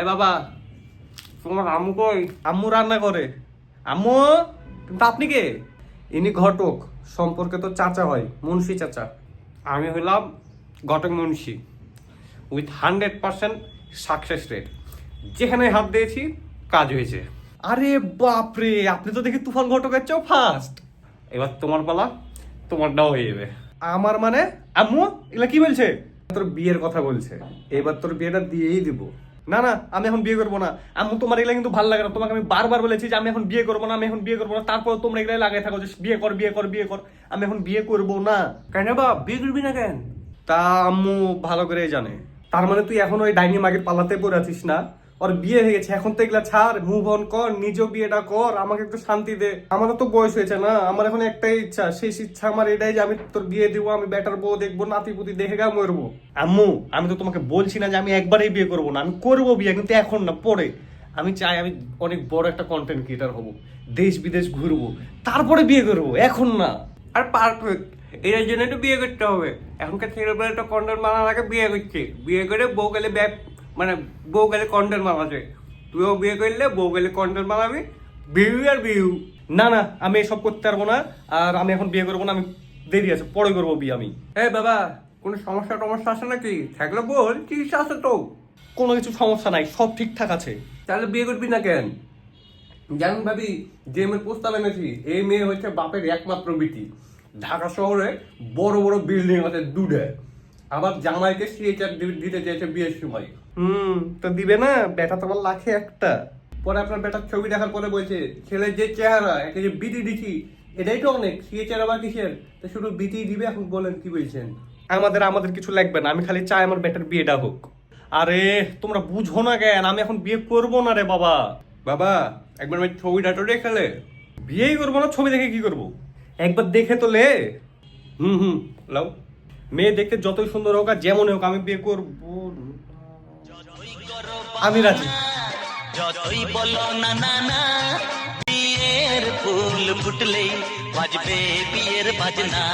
এ বাবা তোমার আম্মু কই? আম্মু রান্না করে। আম্মু কিন্তু আপনি কে? ইনি ঘটক সম্পর্কে তো চাচা হয় মুন্সি চাচা। আমি হইলাম ঘটক Munshi with hundred percent success rate যেখানে হাত দিয়েছি কাজ হয়েছে। আরে বাপরে আপনি তো দেখি তুফান ঘটকের চেয়েও ফার্স্ট এবার তোমার পালা তোমারটাও হয়ে যাবে। আমার মানে? আম্মু এগুলা কি বলছে? তোর বিয়ের কথা বলছে। এবার তোর বিয়েটা দিয়েই দিব। না না আমি এখন বিয়ে করব না। আমি তোমার এগুলো কিন্তু ভালো লাগে না। তোমাকে আমি বারবার বলেছি যে আমি এখন বিয়ে করব না আমি এখন বিয়ে করব না। তারপর তোমরা এগুলো লাগাই থাকো যে বিয়ে কর বিয়ে কর বিয়ে কর। আমি এখন বিয়ে করব না। কেন বা? বিয়ে করবি না কেন? তা আম্মু ভালো করে জানে। তার মানে তুই এখন ওই ডাইনি মাগের পালাতে পড়ে আছিস না? ওর বিয়ে হয়ে গেছে। এখন তো এগুলা ছাড় মুভ অন কর, নিজেও বিয়েটা কর, আমাকে একটু শান্তি দে। আমারও তো বয়স হয়েছে না, আমার এখন একটাই ইচ্ছা, শেষ ইচ্ছা আমার এটাই যে আমি তোর বিয়ে দিব, আমি বেটার বউ দেখব নাতি পুতি দেখে গা মরবো। আম্মু, আমি তো তোমাকে বলছি না যে আমি একবারেই বিয়ে করব না, আমি করব বিয়ে, কিন্তু এখন না, পরে। আমি চাই আমি অনেক বড় একটা কন্টেন্ট ক্রিয়েটার হব, দেশ বিদেশ ঘুরবো, তারপরে বিয়ে করব, এখন না। আর পারফেক্ট এটার জন্য তো বিয়ে করতে হবে। এখনকার ছেলেবেলা তো কন্টেন্ট মারার আগে বিয়ে করছে। বিয়ে করে বউ গেলে ব্যাপ মানে বউ গেলে কন্টেন্ট মারাছে তুইও বিয়ে করলে বউ গেলে কন্টেন্ট মারাবি বিউ আর বিউ না না আমি এসব করতে পারব না। আর আমি এখন বিয়ে করব না আমি দেরি আছে পরে করব বিয়ে আমি। হ্যাঁ বাবা কোনো সমস্যা টমস্যা আছে নাকি? থাকলে বল চিকিৎসা আছে তো কোনো কিছু সমস্যা নাই সব ঠিকঠাক আছে। তাহলে বিয়ে করবি না কেন? যেমন ভাবি যে মেয়ের প্রস্তাব এনেছি এই মেয়ে হচ্ছে বাপের একমাত্র বিটি ঢাকা শহরে বড় বড় বিল্ডিং আছে দুধে আবার জামাইকে সিএচআর দিতে চেয়েছে বিয়ের সময় হুম তো দিবে না? বেটা তোমার লাখে একটা। পরে আপনার বেটার ছবি দেখার পরে বলছে ছেলের যে চেহারা একটা যে বিটি দিছি এটাই তো অনেক সিএচআর আবার কিসের? তো শুধু বিটি দিবে এখন বলেন কি বলছেন? আমাদের আমাদের কিছু লাগবে না আমি খালি চাই আমার বেটার বিয়েটা হোক। আরে তোমরা বুঝো না কেন আমি এখন বিয়ে করব না রে বাবা। বাবা একবার আমি ছবিটা তো দেখালে বিয়েই করব না ছবি দেখে কি করব? একবার দেখে তো লে। হুম হুম লাও। মেয়ে দেখতে যতই সুন্দর হোক আর যেমন হোক, আমি বিয়ে করব আমি রাজি। যতই বলো না না না, বিয়ের ফুল ফুটলেই বাজবে বিয়ের বাজনা।